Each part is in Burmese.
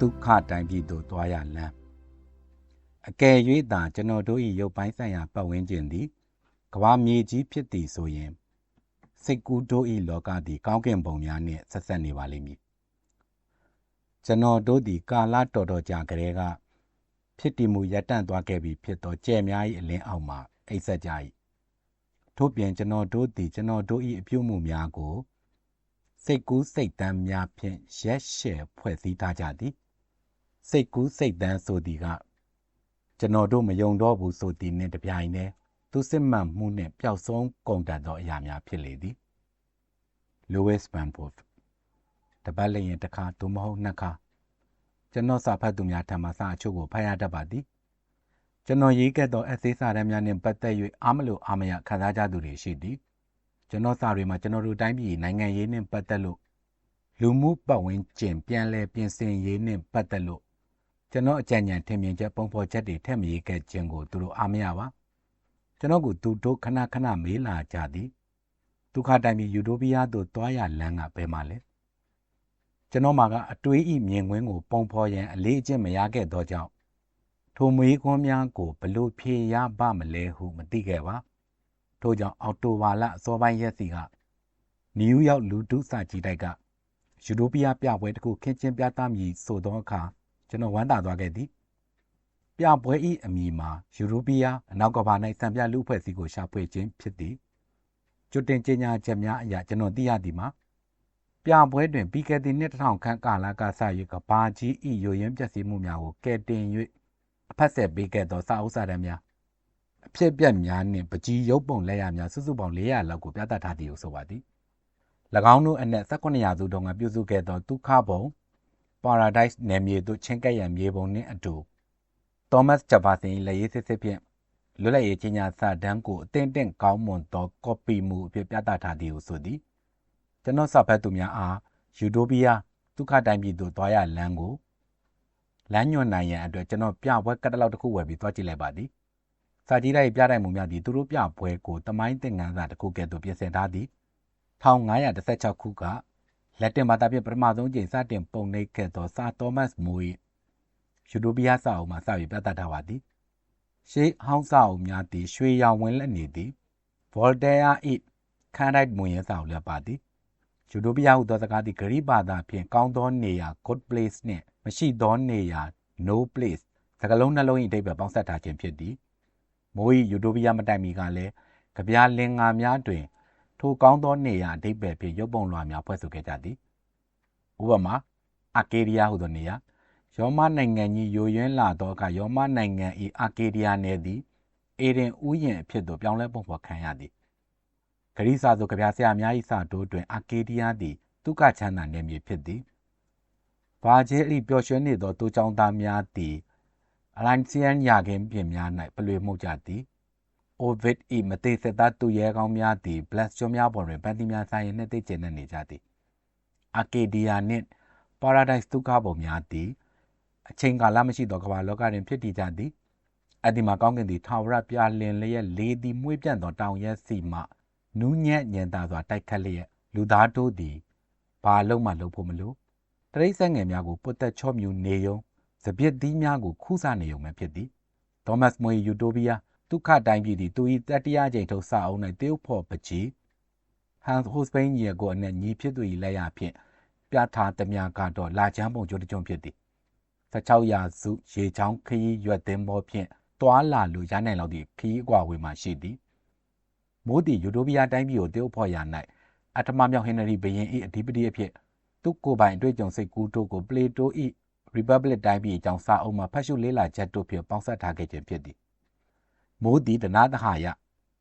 ဒုက္ခတိုင်းပြည်သို့တွားရလမ်းအကယ်၍သာကျွန်တော်တို့၏ရုပ်ပိုင်းဆိုင်ရာပတ်ဝန်းကျင်သည်ကဘာမြေကြီးဖြစ်သည်ဆိုရင်စိတ်ကူးတို့၏လောကသည်ကောင်းကင်ဘုံများနှင့်ဆက်ဆက်နေပါလိမ့်မည်ကျွန်တော်တို့သည်ကာလတော်တော်ကြာကလေးကဖြစ်တည်မှုရပ်တန့်သွားခဲ့ပြီဖြစ်သောကြဲများ၏အလင်းအောက်မှအိပ်ဆက်ကြ၏ထို့ပြင်ကျွန်တော်တို့သည်ကျွန်တော်တို့၏အပြုမှုများကိုစိတ်ကူးစိတ်တမ်းများဖြင့်ရက်ရှယ်ဖွဲ့စည်းထားကြသည် စိတ်ကူးစိတ်တမ်းဆိုသည်ကကျွန်တော်တို့မယုံတော့ဘူးဆိုသည်နှင့်တပြိုင်တည်းသူစစ်မှန်မှုနှင့်ပျောက်ဆုံးကုန်တတ်သောအရာများဖြစ်လေသည် Louis Banford တပတ်လျင်တစ်ခါသို့မဟုတ်နှစ်ခါကျွန်တော်စာဖတ်သူများထံမှစာအချို့ကိုဖတ်ရတတ်ပါသည်ကျွန်တော်ရေးခဲ့သောအသေးစာတမ်းများနှင့်ပတ်သက်၍အားမလို့အားမရခံစားကြသူတွေရှိသည်ကျွန်တော်စာတွေမှာကျွန်တော်တို့တိုင်းပြည်နိုင်ငံရေးနှင့်ပတ်သက်လို့လူမှုပတ်ဝန်းကျင်ပြန်လည်ပြင်ဆင်ရေးနှင့်ပတ်သက်လို့ ကျွန်တော်အကြံဉာဏ်ထင်မြင်ချက်ပုံဖော်ချက်တွေထည့်မရေးခဲ့ခြင်းကိုသူတို့အားမရပါကျွန်တော်ကသူတို့ခဏခဏမေးလာကြသည်ဒုက္ခတိုင်းပြည်ယူတိုပီးယားသို့တွားရလမ်းကဘယ်မှာလဲကျွန်တော်မှာကအတွေးဤမြင်ကွင်းကိုပုံဖော်ရန်အလေးအကျင့်မရခဲ့သောကြောင့်ထိုမွေးခွန်းများကိုဘလို့ဖြေရပါမလဲဟုမသိခဲ့ပါထို့ကြောင့်အော်တိုဘာလအစောပိုင်းရက်စီကနယူးယောက်လူတုစာကြည့်တိုက်ကယူရိုပီးယားပြပွဲတစ်ခုခင်းကျင်းပြသမည်ဆိုသောအခါ ကျွန်တော်ဝမ်းသာသွားခဲ့သည်ပြပွဲဤအမည်မှာယူရိုပီးယားအနောက်ကဘာ၌စံပြလူဖွဲ့စည်းကိုရှာဖွေခြင်းဖြစ်သည်ကျွတ်တင်ကြေညာချက်များအရာကျွန်တော်သိရသည်မှာပြပွဲတွင်ပြီးခဲ့သည့်နှစ်1000ခန့်ကာလကစ၍ကဘာကြီးဤယိုယင်းပျက်စီးမှုများကိုကဲတင်၍အဖက်ဆက်ပေးခဲ့သောစာအုပ်စာတမ်းများအဖြစ်ပြက်များနှင့်ပကြီးရုပ်ပုံလက်ရများစုစုပေါင်း400လောက်ကိုပြသထားသည်ဟုဆိုပါသည်၎င်းတို့အနက်18ရာစုတုန်းကပြုစုခဲ့သောဒုက္ခဘုံ Paradise နယ်မြေသို့ ချင်းကပ်ရန်မြေပုံနှင့်အတူ Thomas Jefferson ၏လက်ရေးစစ်စစ်ဖြင့် လွတ်လပ်ရေးကြီးညာစာတမ်းကို အသင့်တင့်ကောင်းမွန်သော copy မူအဖြစ် ပြသထားသည်ဟုဆိုသည် ကျွန်တော်စာဖတ်သူများအား ယူတိုပီးယား ဒုက္ခတိုင်းပြည်သို့ သွားရလမ်းကို လမ်းညွှန်နိုင်ရန်အတွက် ကျွန်တော် ပြပွဲကတလောက်တစ်ခုဝယ်ပြီး သွားကြည့်လိုက်ပါသည် စာကြည့်လိုက် ပြတိုက်မှုများသည် သူတို့ပြပွဲကိုတမိုင်းသင်ခန်းစာတစ်ခုကဲ့သို့ ပြင်ဆင်ထားသည်1516ခုက လက်တင်ဘာသာဖြင့်ပထမဆုံးကြိမ်စတင်ပုံနှိပ်ခဲ့သောစာသောမတ်မိုး၏ယူတိုပီးယားစာအုပ်မှစပြီးပြသထားပါသည်ရှေးဟောင်းစာအုပ်များသည်ရွှေရောင်ဝင်လက်နေသည်ဗော်တဲယာ၏ခန်းတိုက်မွင်ရစာအုပ်လည်းပါသည်ယူတိုပီးယားဟူသောစကားသည်ဂရိဘာသာဖြင့်ကောင်းသောနေရာ good place နှင့်မရှိသောနေရာ no place စကားလုံးနှလုံး၏အဓိပ္ပာယ်ပေါင်းစပ်ထားခြင်းဖြစ်သည်မိုး၏ယူတိုပီးယားမတိုင်မီကလည်းကြပြလင်္ကာများတွင် ထိုကောင်းသောနေရာအဓိပ္ပာယ်ဖြင့်ရုပ်ပုံလွှာများဖွဲ့ဆိုခဲ့ကြသည်ဥပမာအာကေဒီယာဟူသောနေရာယောမနိုင်ငံကြီးယိုယွင်းလာသောအခါယောမနိုင်ငံ၏အာကေဒီယာနယ်သည်အေဒင်ဥယျာဉ်အဖြစ်သို့ပြောင်းလဲပုံဖော်ခံရသည်ဂရိစာဆိုကြပြဆရာများ၏စာတိုးတွင်အာကေဒီယာသည်တုကချမ်းသာနယ်မြေဖြစ်သည်ဘာကျဲ၏ပျော်ရွှင်နေသောတိုးချောင်းသားများသည်အလိုင်းစီယန်ယာခင်ပြင်များ၌ပလွေမှုကြသည် အိုဗစ်၏မသေးသက်သားသူရဲကောင်းများသည် ဘလက်ကျွန်းများပေါ်တွင်ပန်းသီးများဆိုင်ရင်နှင့်သိကျင်နေကြသည်အာကေဒီယာနှင့် ပါရာဒိုက်စ်ဒုက္ခပုံများသည် အချိန်ကာလမရှိသောကမ္ဘာလောကတွင် ဖြစ်တည်ကြသည်အဒီမှာကောင်းကင်သည်ထာဝရပြလင်လျက်လေးသည်မွေးပြန့်သောတောင်ရက်စီမှနူးညံ့ညံသာစွာတိုက်ခတ်လျက်လူသားတို့သည်ဘာလုံးမှလုပ်ဖို့မလိုတရိတ်ဆက်ငယ်များကိုပုတ်သက်ချော့မြူနေယုံစပစ်သီးများကိုခူးစားနေုံပဲဖြစ်သည်ဒေါမတ်မွေယူတိုပီးယား ဒုက္ခတိုင်းပြည်သည်သူ၏တတိယကြိမ်ထုတ်စာအုပ်၌တေးဖို့ပကြီးဟန်ဟိုစပိန်ကြီးကိုအနက်ညီဖြစ်သူ၏လက်ရဖြင့်ပြထားသမျှကတော့လာချမ်းပုံကျိုးတကြုံဖြစ်သည်16ရာစုရေချောင်းခရီးရွက်သင်းဘောဖြင့်တွာလာလိုရနိုင်လောက်သည့်ခရီးအကွာဝေးမှရှိသည်မိုးသည်ယူတိုပီးယားတိုင်းပြည်ကိုတည်ဖို့ရ၌အထမမြောက်ဟင်နရီဘရင်၏အဓိပတိအဖြစ်သူ့ကိုယ်ပိုင်အတွေ့အကြုံစိတ်ကူးတို့ကိုပလေတို၏ Republic တိုင်းပြည်အကြောင်းစာအုပ်မှာဖတ်ရှုလေ့လာချက်တို့ဖြင့်ပေါင်းစပ်ထားခဲ့ခြင်းဖြစ်သည် မိုးသည်တနာတဟာယ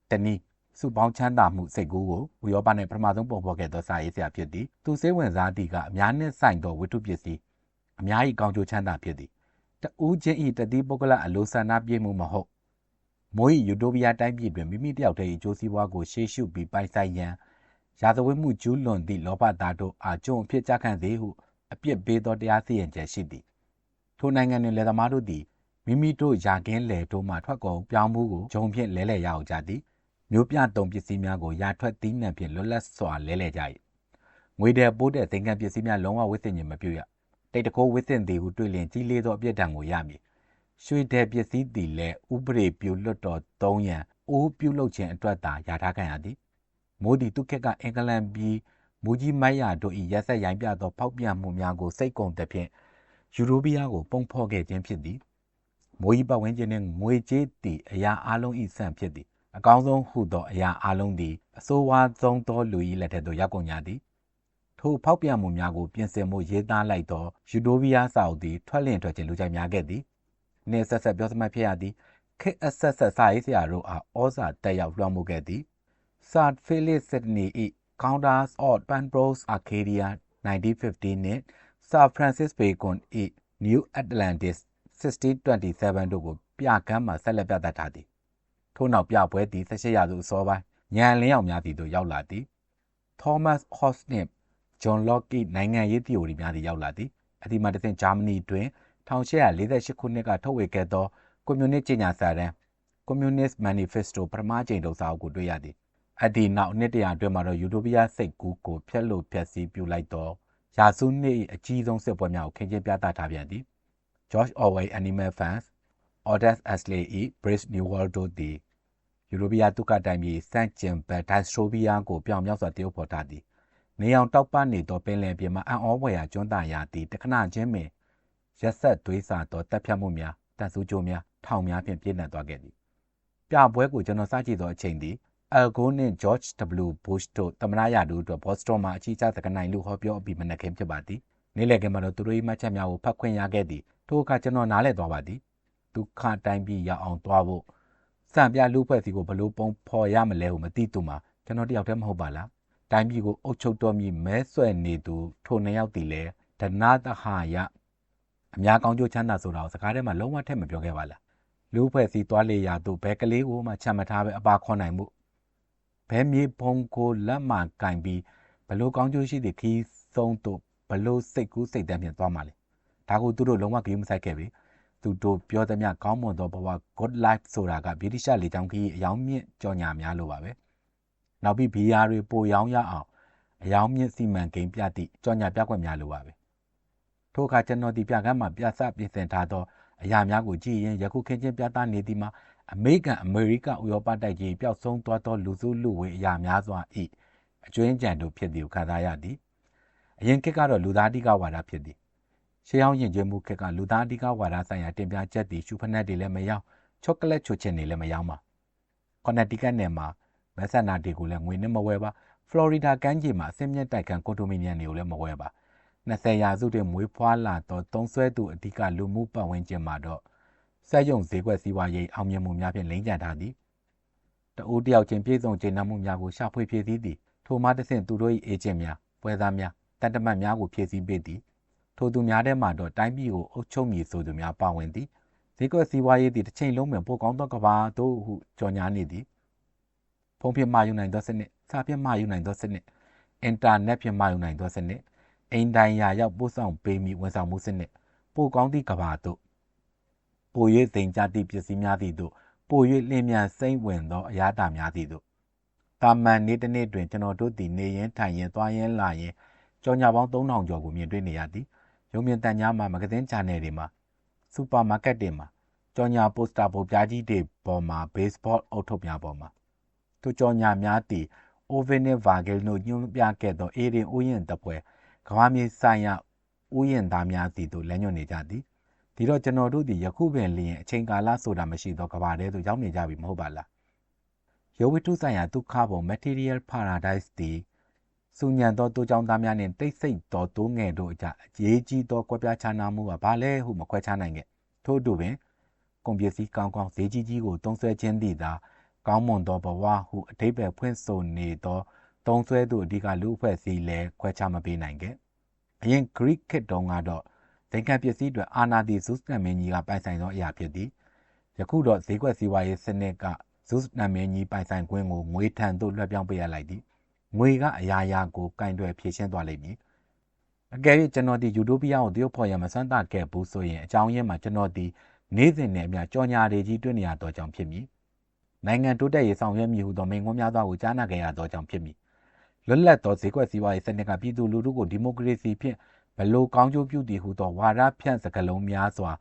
တနည်းစုပေါင်းချမ်းသာမှုစိတ်ကူးကိုဥရောပ၌ပထမဆုံးပုံဖော်ခဲ့သောစာရေးဆရာဖြစ်သည်သူစိတ်ဝင်စားသည့်ကအများနှင့်ဆိုင်သောဝတ္ထုပစ္စည်းအများ၏ကောင်းကျိုးချမ်းသာဖြစ်သည်တူးချင်း၏တတိပုဂ္ဂလအလိုဆန္ဒပြည့်မှုမဟုတ်မိုး၏ယူတိုပီးယားတိုင်းပြည်တွင်မိမိတယောက်တည်း၏အကျိုးစီးပွားကိုရှေ့ရှုပြီးပိုင်ဆိုင်ရန်ရာဇဝတ်မှုကျူးလွန်သည့်လောဘသားတို့အားကြုံအဖြစ်ကြခံစေဟုအပြစ်ပေးသောတရားစီရင်ချက်ရှိသည်ထိုနိုင်ငံတွင်လယ်သမားတို့သည် မိမိတို့ယာကင်းလယ်တို့မှထွက်ကုန်ပြောင်းမှုကိုဂျုံဖြင့်လဲလှယ်ရအောင်ကြသည်မျိုးပြတုံပစ္စည်းများကိုရာထွက်သီးနှံဖြင့်လွတ်လပ်စွာလဲလှယ်ကြ၏ငွေတဲ့ပိုးတဲ့သင်္ကန်းပစ္စည်းများလုံးဝဝစ်စင်ခြင်းမပြုရတတိတ်တကိုးဝစ်စင်သည်ဟုတွေ့လျင်ကြီးလေးသောအပြစ်ဒဏ်ကိုရမည်ရွှေတဲ့ပစ္စည်းသည်လည်းဥပဒေပြုလွတ်တော်သုံးရန်အိုးပြုလုပ်ခြင်းအတွက်သာယာထားခံရသည်မိုးသည်သူခက်ကအင်္ဂလန်ပြည်မူကြီးမိုက်ယာတို့၏ရက်ဆက်ရိုင်းပြသောဖောက်ပြန်မှုများကိုစိတ်ကုန်သဖြင့်ယူရိုပီးယားကိုပုံဖော်ခဲ့ခြင်းဖြစ်သည် မိုးကြီးပတ်ဝန်းကျင်နှင့်ငွေကြေးသည်အရာအလုံး၏ဆန့်ဖြစ်သည်အကောင်းဆုံးဟုသောအရာအလုံးသည်အဆိုးဝါးဆုံးသောလူ၏လက်ထက်သို့ရောက်ကုန်ကြသည်ထိုဖောက်ပြန်မှုများကိုပြင်ဆင်မှုရေးသားလိုက်သောယူတိုဗီးယားစာအုပ်သည်ထွက်လျင်ထွက်ခြင်းလူကြိုက်များခဲ့သည်နှင့်ဆက်ဆက်ပြောစမှတ်ဖြစ်ရသည်ခေတ်အဆက်ဆက်စာရေးဆရာတို့အားဩဇာတက်ရောက်လွှမ်းမိုးခဲ့သည်ဆာဖေးလစ်စစ်ဒနီ၏ Counters of Pembroke Arcadia 1950နှင့် Sir Francis Bacon ၏ New Atlantis 1627တို့ကိုပြကမ်းမှာဆက်လက်ပြသထားသည်ထို့နောက်ပြပွဲသည်18ရာစုအစောပိုင်းညံလင်းအောင်များသည်သို့ရောက်လာသည် Thomas Hobbes နှင့် John Locke ၏နိုင်ငံရေးသီအိုရီများသည်ရောက်လာသည်အဒီမှာတသင်ဂျာမနီတွင်1848ခုနှစ်ကထုတ်ဝေခဲ့သောကွန်မြူနစ်ကြေညာစာတမ်း Communist Manifesto ပထမကြိမ်တုပ်စာအုပ်ကိုတွေ့ရသည်အဒီနောက်နှစ်တရာအတွင်းမှာတော့ယူတိုပီးယားစိတ်ကူးကိုဖျက်လို့ဖျက်ဆီးပြုလိုက်သောရာစုနှစ်၏အကြီးဆုံးစစ်ပွဲများကိုခင်းကျင်းပြသထားပြန်သည် George Orwell Animal Fans Aldous Huxley ၏ Brave New World တို့သည်ယူရိုပီးယားဒုက္ခတိုင်းပြည်စန့်ကျင်ဘက်ဒိုင်စထရိုပီးယားကိုပြောင်မြောက်စွာတရုပ်ဖော်ထားသည်နေအောင်တောက်ပနေသောပင်လယ်ပြင်မှာအံ့ဩဖွယ်ရာကျွန်းသာရာသည်တခဏချင်းပင်ရက်ဆက်သွေးစာသောတပ်ဖြတ်မှုများတန်ဆူးကြိုးများထောင်များဖြင့်ပြည့်နှက်သွားခဲ့သည်ပြပွဲကိုကျွန်တော်စကြည့်သောအချိန်သည်အယ်ဂိုနှင့် George W. Bush တို့သမ္မတရာတို့အတွက်ဘော့စတွန်မှာအကြီးအကျယ်သကနိုင်လူဟောပြောအပြီးမနက်ခင်းဖြစ်ပါသည်နေ့လည်ခင်းမှာတော့သူတို့၏မှတ်ချက်များကိုဖတ်ခွင့်ရခဲ့သည် ထိုအခါကျွန်တော်နားလည်သွားပါသည်ဒုက္ခတိုင်းပြည်ရအောင်သွားဖို့စံပြလူဖွဲ့စီကိုဘလို့ပုံဖော်ရမလဲဟုမသိသူမှာကျွန်တော်တယောက်တည်းမဟုတ်ပါလားတိုင်းပြည်ကိုအုပ်ချုပ်တော်မူမဲဆွဲနေသူထိုနှစ်ယောက်တည်လဲဒနာတဟာယအများကောင်းကျိုးချမ်းသာဆိုတာကိုစကားထဲမှာလုံးဝထည့်မပြောခဲ့ပါလားလူဖွဲ့စီသွားလေရာသို့ဘဲကလေးကိုမှချမ်းမထားပဲအပါခွန်နိုင်မှုဘဲမြေဖုံကိုလက်မှကင်ပြီးဘလို့ကောင်းကျိုးရှိသည့်ခီးဆုံးတို့ဘလို့စိတ်ကူးစိတ်တမ်းဖြင့်သွားမှာလေ ဒါကိုသူတို့လုံးဝဂရုမစိုက်ခဲ့ပြီသူတို့ပြောသမျှကောင်းမွန်သောဘဝ good life ဆိုတာကဗြိတိရှလေကြောင်းခီးအယောင်မြင့်ကြော်ညာများလိုပါပဲနောက်ပြီးဘီယာတွေပိုရောင်းရအောင်အယောင်မြင့်စီမံကိန်းပြသည့်ကြော်ညာပြကွက်များလိုပါပဲထို့အခါကျွန်တော်ဒီပြကမ်းမှာပြသပြင်ဆင်ထားသောအရာများကိုကြည့်ရင်ယခုခင်းချင်းပြသနေသည်မှာအမေရိကန်အမေရိကဥရောပတိုက်ကြီးပျောက်ဆုံးသွားသောလူစုလူဝေးအရာများစွာ၏အကျွင်းကြံတို့ဖြစ်သည်ကိုခံစားရသည်အရင်ခေတ်ကတော့လူသားတိကဝါဒဖြစ်သည် ရှေးဟောင်းယဉ်ကျေးမှုခေတ်ကလူသားတိကဝါဒဆိုင်ရာတင်ပြချက်သည်ရှူဖနက်တွေလည်းမရောက်ချောကလက်ချိုချင်တွေလည်းမရောက်ပါကွန်နက်တီကတ်နယ်မှာမက်ဆန်နာတွေကိုလည်းငွေနဲ့မဝယ်ပါဖလော်ရီဒါကမ်းခြေမှာအစင်းမြင့်တိုက်ခန်းကွန်ဒိုမီနီယံတွေကိုလည်းမဝယ်ပါ20ရာစုတွင်မွေးဖွားလာသောသုံးဆွဲသူအဓိကလူမှုပတ်ဝန်းကျင်မှာတော့စက်ယုံဈေးကွက်စည်းဝါးရေးအောင်မြင်မှုများဖြင့်လိမ့်ကျန်ထားသည်တအိုးတယောက်ချင်းပြည်စုံကျေနပ်မှုများကိုရှာဖွေဖြည့်ဆည်းသည်ထိုမှတစ်ဆင့်သူတို့၏အေဂျင့်များပွဲသားများတန်တမတ်များကိုဖြည့်ဆည်းပေးသည် ထိုသူများထဲမှတော့တိုင်းပြည်ကိုအုပ်ချုပ်မည်ဆိုသူများပါဝင်သည်ဈေးကွက်စည်းဝါးရေးသည်တစ်ချိန်လုံးပင်ပိုကောင်းသောကဘာတို့ဟုကြော်ညာနေသည်ဖုန်းဖြင့်မှာယူနိုင်သောစနစ်စာဖြင့်မှာယူနိုင်သောစနစ်အင်တာနက်ဖြင့်မှာယူနိုင်သောစနစ်အိမ်တိုင်ရာရောက်ပို့ဆောင်ပေးမည်ဝန်ဆောင်မှုစနစ်ပိုကောင်းသည့်ကဘာတို့ပို၍သိမ်ကြသည့်ပစ္စည်းများသည့်တို့ပို၍လျင်မြန်စိမ့်ဝင်သောအရာတာများသည့်တို့တာမန်နေ့တစ်နေ့တွင်ကျွန်တော်တို့သည်နေရင်ထိုင်ရင်သွားရင်လာရင်ကြော်ညာပေါင်း3000ကျော်ကိုမြင်တွေ့နေရသည် ရုံမြင်တန်ကြားမှာမဂဇင်းချန်နယ်တွေမှာစူပါမားကတ်တွေမှာကြော်ညာပိုစတာပုံပြားကြီးတွေပေါ်မှာဘေးစ်ဘော့အုပ်ထုပ်များပေါ်မှာသူကြော်ညာများသည်အိုဗင်နဲ့ဗာဂယ်တို့ညွှန်ပြခဲ့သောအေရင်ဥယျာဉ်တပွဲကဘာမြေဆိုင်ရာဥယျာဉ်သားများသည်တို့လမ်းညွှန်နေကြသည်ဒီတော့ကျွန်တော်တို့ဒီယခုပင်လျင်အချိန်ကာလဆိုတာမရှိသောကဘာတဲသို့ရောက်နေကြပြီမဟုတ်ပါလားယောဝိတုဆိုင်ရာဒုက္ခဘုံ material paradise သည် စူညံသောတိုးကြောင်းသားများနှင့်တိတ်ဆိတ်သောတိုးငယ်တို့အကြအရေးကြီးသောကွက်ပြားခြားနားမှုကဘာလဲဟုမခွဲခြားနိုင်ခဲ့ထို့အတူပင်ကုန်ပစ္စည်းကောင်းကောင်းဈေးကြီးကြီးကိုတုံးဆွဲခြင်းသည်သာကောင်းမွန်သောဘဝဟုအတိပ္ပယ်ဖွင့်ဆိုနေသောတုံးဆွဲသူအဓိကလူအဖွဲ့အစည်းလည်းခွဲခြားမပေးနိုင်ခဲ့အရင် Greek ခေတ်တုန်းကတော့ဇိမ်ခံပစ္စည်းတွေအာနာတီဇုစနမင်းကြီးကပိုင်ဆိုင်သောအရာဖြစ်သည်ယခုတော့ဈေးကွက်စည်းဝါးရေးစနစ်ကဇုစနမင်းကြီးပိုင်ဆိုင်ခွင့်ကိုငွေထံသို့လွှဲပြောင်းပေးရလိုက်သည် ငွေကအရာရာကိုကင်တွယ်ဖြည့်ရှင်းသွားလိမ့်မည်အကယ်၍ကျွန်တော်ဒီယူတိုပီးယားကိုတရုတ်ဖော်ရမစွမ်းတခဲ့ဘူးဆိုရင်အကြောင်းရင်းမှာကျွန်တော်ဒီနေ့စဉ်နဲ့အမျှကြော်ညာတွေကြီးတွေ့နေရတော့ကြောင့်ဖြစ်မည်နိုင်ငံတိုးတက်ရေးဆောင်ရွက်မည်ဟုသောမိန့်ခွန်းများစွာကိုကြားနာခဲ့ရသောကြောင့်ဖြစ်မည်လွတ်လပ်သောဈေးကွက်စည်းဝါးရေးစနစ်ကပြည်သူလူထုကိုဒီမိုကရေစီဖြင့်ဘလို့ကောင်းကျိုးပြုတည်ဟုသောဝါဒဖြန့်စကားလုံးများစွာ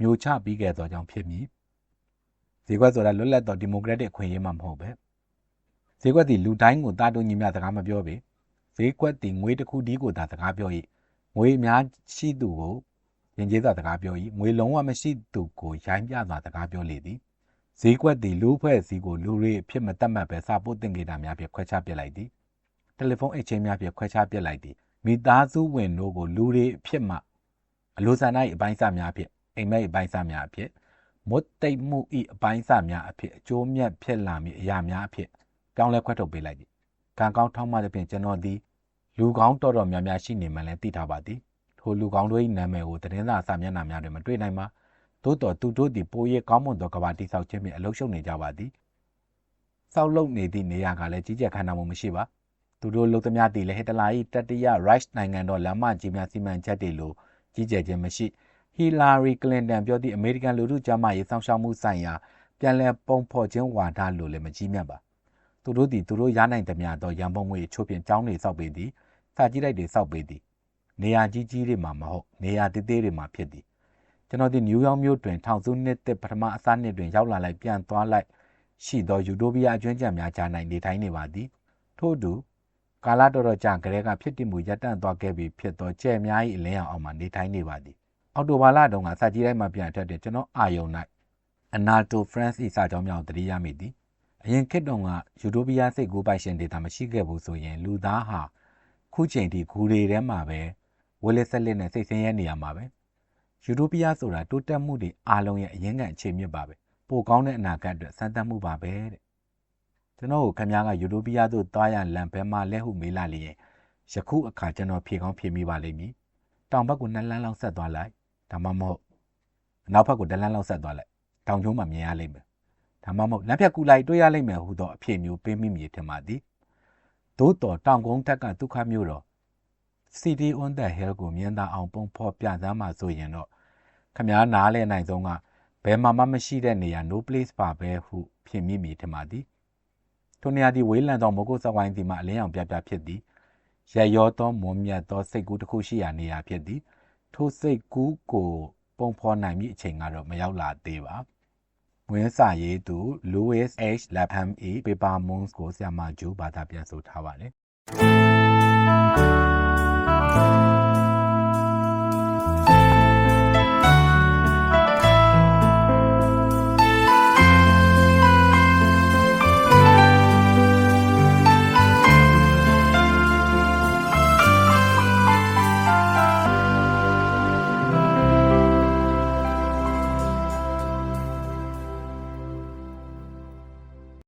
မျိုးချပြီးခဲ့သောကြောင့်ဖြစ်မည်ဈေးကွက်ဆိုတာလွတ်လပ်သောဒီမိုကရက်တစ်အခွင့်အရေးမှမဟုတ်ပဲ ဈေးကွက်သည်လူတိုင်းကိုတာတူညီမျှစကားမပြောပေဈေးကွက်သည်ငွေတစ်ခုတည်းကိုသာစကားပြော၏ငွေအများရှိသူကိုရင်ကျေးစွာစကားပြော၏ငွေလုံးဝမရှိသူကိုရိုင်းပြစွာစကားပြောလေသည်ဈေးကွက်သည်လူဖွဲ့စည်းကိုလူတွေအဖြစ်မတတ်မှတ်ပဲစာပို့တင်ကြတာများဖြင့်ခွဲခြားပြစ်လိုက်သည်တယ်လီဖုန်းအိတ်ချင်းများဖြင့်ခွဲခြားပြစ်လိုက်သည်မိသားစုဝင်တို့ကိုလူတွေအဖြစ်မှအလိုဆန္ဒ၏အပိုင်းစားများဖြင့်အိမ်မက်၏အပိုင်းစားများအဖြစ်မွတ်တိတ်မှု၏အပိုင်းစားများအဖြစ်အကျိုးမြတ်ဖြစ်လာမည့်အရာများအဖြစ် ပြောင်းလဲခွဲထုတ်ပေးလိုက်သည်ကံကောင်းထောင်းမှသဖြင့်ကျွန်တော်သည်လူကောင်းတော်တော်များများရှိနေမှလည်းသိထားပါသည်ထိုလူကောင်းတို့၏နာမည်ကိုသတင်းစာစာမျက်နှာများတွင်မတွေ့နိုင်ပါသို့တော်သူတို့သည်ပို၍ကောင်းမွန်သောကဘာတိဆောက်ခြင်းဖြင့်အလုရှုံနေကြပါသည်ဆောက်လုပ်နေသည့်နေရာကလည်းကြီးကျယ်ခမ်းနားမှုမရှိပါသူတို့လုံသမျှသည်လည်းဟစ်တလာ၏တတိယ Reich နိုင်ငံတော်လမ်းမကြီးများစီမံချက်တွေလိုကြီးကျယ်ခြင်းမရှိဟီလာရီကလင်တန်ပြောသည့်အမေရိကန်လူထုကျမ်းမာရေးဆောင်ရှောက်မှုဆိုင်ရာပြန်လည်ပုံဖော်ခြင်းဝါဒလိုလည်းမကြီးမြတ်ပါ သူတို့သည်သူတို့ရနိုင်သမျှသောရန်ပုံငွေအချို့ဖြင့်ကျောင်းတွေဆောက်ပေးသည်စာကြည့်လိုက်တွေဆောက်ပေးသည် နေရာကြီးကြီးတွေမှာမဟုတ်နေရာသေးသေးတွေမှာဖြစ်သည်ကျွန်တော်ဒီနယူးယောက်မြို့တွင်ထောင်စုနှစ်သက်ပထမအစားနှစ်တွင်ရောက်လာလိုက်ပြန်သွားလိုက်ရှိသောယူတိုပီးယားအကျွမ်းကျန်များကြား၌နေထိုင်နေပါသည်ထို့အတူကာလတော်တော်ကြာကလေးကဖြစ်တည်မှုရပ်တန့်သွားခဲ့ပြီဖြစ်သောကြဲများ၏အလင်းရောင်အောက်မှနေထိုင်နေပါသည်အော်တိုဘာလတုန်းကစာကြည့်တိုင်းမှာပြန်ထွက်တဲ့ကျွန်တော်အာယုံ၌အနာတိုဖရန့်စ်၏စာကြောင်းများကိုတတိယမိသည် အရင်ခေတ်တုန်းကယူတိုပီးယားစိတ်ကူးပိုင်ရှင်ဒေတာမရှိခဲ့ဘူးဆိုရင် လူသားဟာခုချိန်ထိဂူတွေထဲမှာပဲဝက်လက်ဆက်လက်နဲ့စိတ်ဆင်းရဲနေရမှာပဲယူတိုပီးယားဆိုတာတိုးတက်မှုတွေအားလုံးရဲ့အရင်ကအခြေမြစ်ပါပဲပိုကောင်းတဲ့အနာဂတ်အတွက်စမ်းသပ်မှုပါပဲတဲ့ကျွန်တော်ကိုခင်ဗျားကယူတိုပီးယားသို့သွားရန်လမ်းဘဲမှာလဲဟုမေးလာလျင်ယခုအခါကျွန်တော်ဖြေကောင်းဖြေမိပါလိမ့်မည်တောင်ဘက်ကိုနှစ်လမ်းလောက်ဆက်သွားလိုက်ဒါမှမဟုတ်အနောက်ဘက်ကိုတလမ်းလောက်ဆက်သွားလိုက်တောင်ကျုံးမှာမြင်ရလိမ့်မယ် ဒါမှမဟုတ်လက်ဖြတ်ကူလိုက်တွေ့ရလိမ့်မယ်ဟူသောအဖြစ်မျိုးပေးမိမည်ထင်ပါသည်သို့တော်တောင်ကုန်းထက်ကဒုက္ခမျိုးတော် City on the Hill ကိုမြင်သာအောင်ပုံဖော်ပြစမ်းမှာဆိုရင်တော့ခမားနားလဲနိုင်ဆုံးကဘယ်မှာမှမရှိတဲ့နေရာ no place ပါပဲဟုဖြစ်မိမိထင်ပါသည်ထိုနေရာသည်ဝေးလံသောမုတ်ကုတ်စဝိုင်းစီမှအလင်းအောင်ပြပြဖြစ်သည်ရရောသောမွန်မြတ်သောစိတ်ကူးတစ်ခုရှိရာနေရာဖြစ်သည်ထိုစိတ်ကူးကိုပုံဖော်နိုင်မည့်အချိန်ကတော့မရောက်လာသေးပါ ဝင်းစာရေးသူ Louis H. Lapham ၏ Paper Moons ကို ဆရာမဂျိုးဘာသာပြန်ဆိုထားပါတယ်